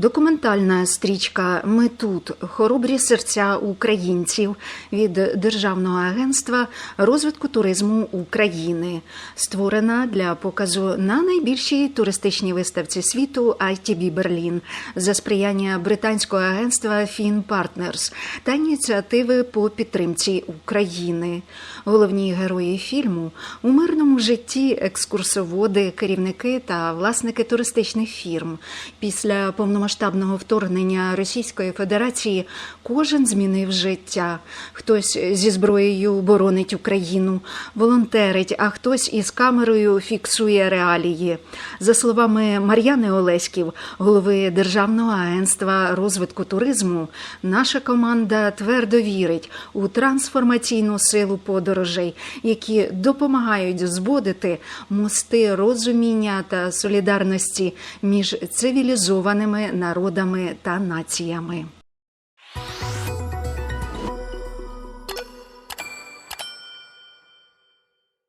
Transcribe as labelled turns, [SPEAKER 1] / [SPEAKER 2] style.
[SPEAKER 1] Документальна стрічка Ми тут хоробрі серця українців від Державного агентства розвитку туризму України, створена для показу на найбільшій туристичній виставці світу ITB Берлін за сприяння британського агентства Fin Partners та ініціативи по підтримці України. Головні герої фільму у мирному житті екскурсоводи, керівники та власники туристичних фірм. Після повномасштабного вторгнення Російської Федерації кожен змінив життя. Хтось зі зброєю боронить Україну, волонтерить, а хтось із камерою фіксує реалії. За словами Мар'яни Олеськів, голови Державного агентства розвитку туризму, наша команда твердо вірить у трансформаційну силу подорожей, які допомагають зводити мости розуміння та солідарності між цивілізованими народами та націями.